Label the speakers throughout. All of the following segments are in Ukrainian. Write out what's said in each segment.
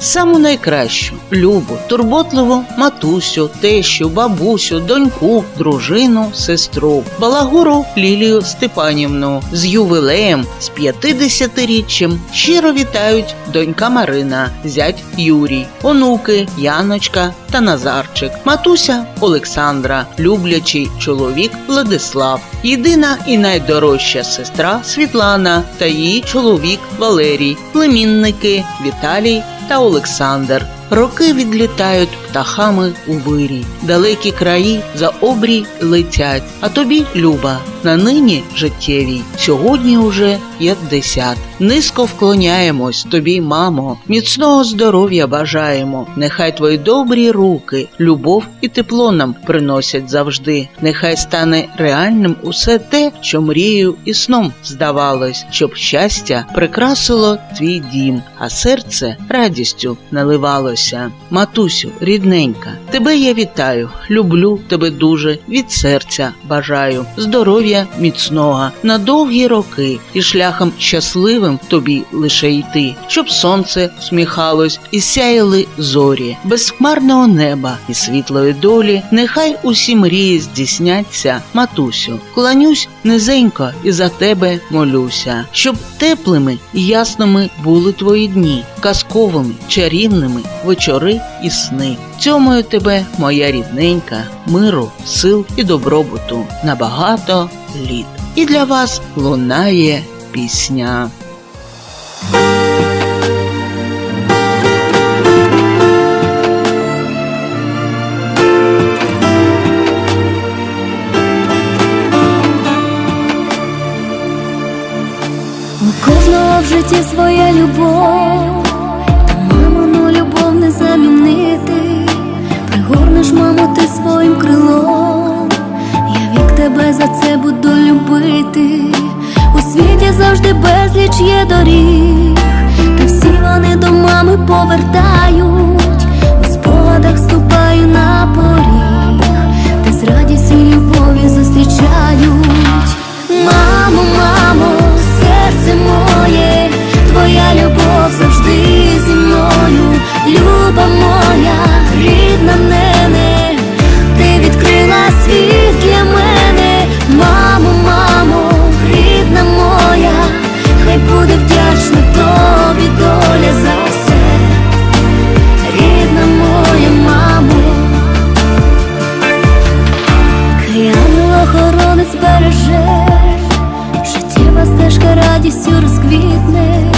Speaker 1: саму найкращу, любу, турботливу матусю, тещу, бабусю, доньку, дружину, сестру, балагуру Лілію Степанівну з ювілеєм з 50-річчям щиро вітають донька Марина, зять Юрій, онуки Яночка та Назарчик, матуся Олександра, люблячий чоловік Владислав, єдина і найдорожча сестра Світлана та її чоловік Валерій, племінники Віталій та Олександр. Роки відлітають птахами у вирі, далекі краї за обрій летять. А тобі, Люба, на нині життєвій, сьогодні уже 50. Низько вклоняємось тобі, мамо, міцного здоров'я бажаємо. Нехай твої добрі руки, любов і тепло нам приносять завжди. Нехай стане реальним усе те, що мрією і сном здавалось, щоб щастя прикрасило твій дім, а серце радістю наливалося. Матусю, рідненька, тебе я вітаю, люблю тебе дуже, від серця бажаю, здоров'я міцного на довгі роки і шляхом щасливим тобі лише йти, щоб сонце всміхалось і сяяли зорі, безхмарного неба і світлої долі, нехай усі мрії здійсняться, матусю, кланюсь низенько і за тебе молюся, щоб теплими і ясними були твої дні, казковими, чарівними вечори і сни. Цьомою тебе, моя рідненька, миру, сил і добробуту на багато літ. І для вас лунає пісня.
Speaker 2: В житті своя любов, та мамину любов не замінити. Пригорнеш, маму, ти своїм крилом. Я вік тебе за це буду любити. У світі завжди безліч є доріг, вдячна тобі доля за все, рідна моя мамо. Хай ангел-охоронець береже, життєва стежка радістю розквітне,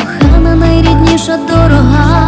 Speaker 2: кохана найрідніша дорога,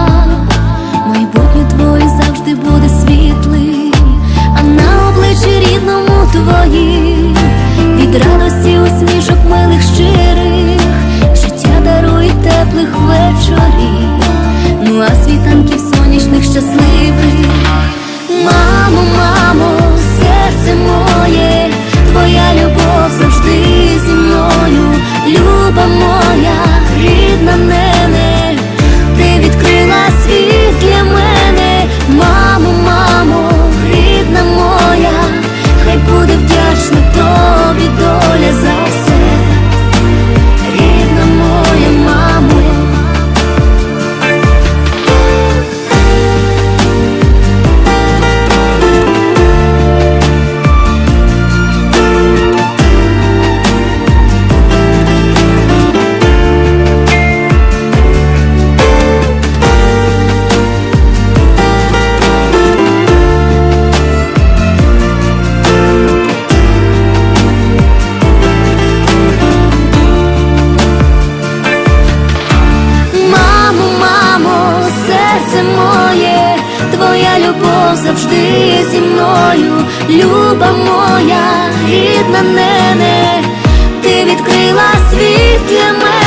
Speaker 2: любов завжди зі мною, люба моя, рідна нене, ти відкрила світ для мене,